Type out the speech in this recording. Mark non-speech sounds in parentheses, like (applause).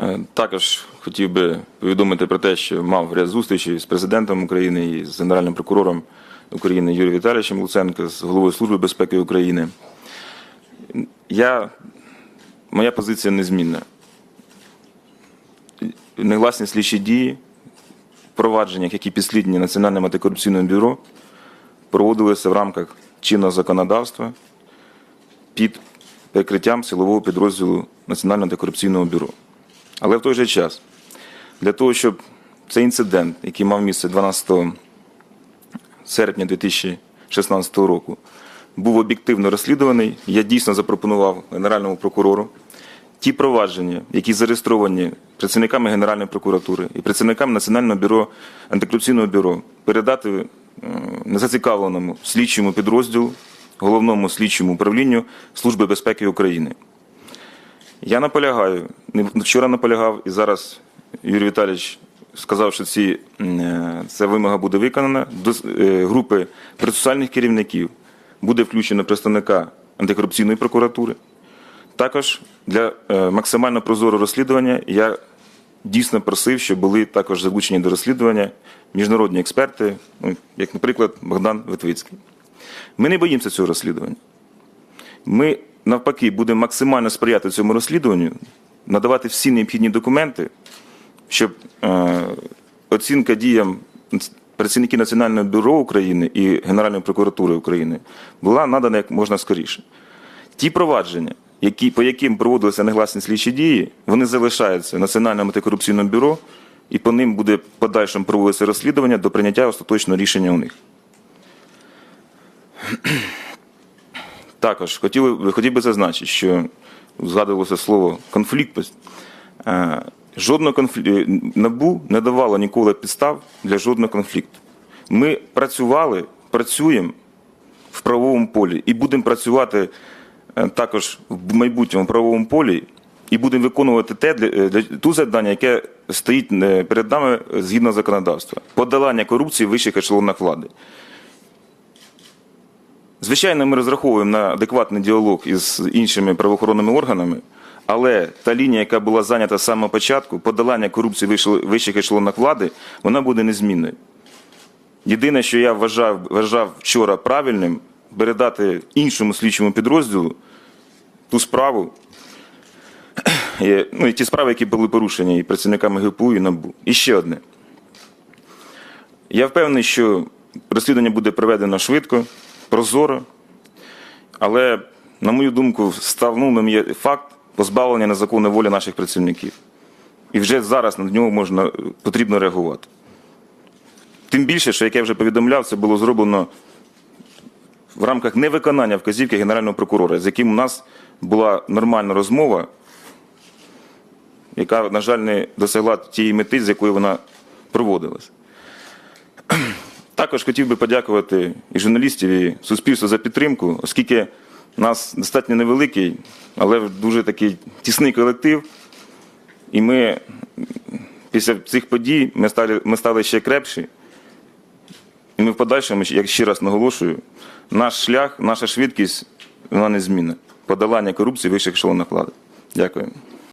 Е, Також хотів би повідомити про те, що мав ряд зустрічей з президентом України і з генеральним прокурором України Юрієм Віталійовичем Луценко, з головою Служби безпеки України. Я, моя позиція незмінна. Негласні слідчі дії, провадження, які підслідні Національним антикорупційним бюро, проводилися в рамках чинного законодавства під прикриттям силового підрозділу Національного антикорупційного бюро. Але в той же час, для того, щоб цей інцидент, який мав місце 12 серпня 2016 року, був об'єктивно розслідуваний, я дійсно запропонував Генеральному прокурору ті провадження, які зареєстровані працівниками Генеральної прокуратури і працівниками Національного бюро антикорупційного бюро, передати е, незацікавленому слідчому підрозділу, головному слідчому управлінню Служби безпеки України. Я наполягаю, вчора наполягав, і зараз Юрій Віталійович сказав, що ці, е, ця вимога буде виконана. До е, групи процесуальних керівників буде включено представника антикорупційної прокуратури. Також для е, максимально прозорого розслідування я дійсно просив, щоб були також залучені до розслідування міжнародні експерти, ну, як, наприклад, Богдан Витвицький. Ми не боїмося цього розслідування. Ми навпаки будемо максимально сприяти цьому розслідуванню, надавати всі необхідні документи, щоб е, оцінка діям працівників Національного бюро України і Генеральної прокуратури України була надана як можна скоріше. Ті провадження, які, по яким проводилися негласні слідчі дії, вони залишаються Національним антикорупційним бюро, і по ним буде подальшим проводитися розслідування до прийняття остаточного рішення у них. Також хотів, хотів би зазначити, що згадувалося слово конфліктність. Е, Жодного конфлікту НАБУ не давало ніколи підстав для жодного конфлікту. Ми працювали, працюємо в правовому полі і будемо працювати е, також в майбутньому правовому полі і будемо виконувати те для, е, для ту завдання, яке стоїть е, перед нами згідно законодавства подолання корупції в вищих ешелонах влади. Звичайно, ми розраховуємо на адекватний діалог із іншими правоохоронними органами, але та лінія, яка була зайнята з самого початку, подолання корупції вищих ешелонах влади, вона буде незмінною. Єдине, що я вважав, вважав вчора правильним, передати іншому слідчому підрозділу ту справу, (clears throat) ну, і ті справи, які були порушені і працівниками ГПУ, і НАБУ. І ще одне. Я впевнений, що розслідування буде проведено швидко, прозоро, але, на мою думку, ставним є факт позбавлення незаконної волі наших працівників. І вже зараз на нього можна, потрібно реагувати. Тим більше, що, як я вже повідомляв, це було зроблено в рамках невиконання вказівки Генерального прокурора, з яким у нас була нормальна розмова, яка, на жаль, не досягла тієї мети, з якою вона проводилась. Також хотів би подякувати і журналістів, і суспільству за підтримку, оскільки нас достатньо невеликий, але дуже такий тісний колектив. І ми після цих подій ми стали, ми стали ще крепші. І ми в подальшому, як ще раз наголошую, наш шлях, наша швидкість, вона незмінна. Подолання корупції вищих ешелонах влади. Дякую.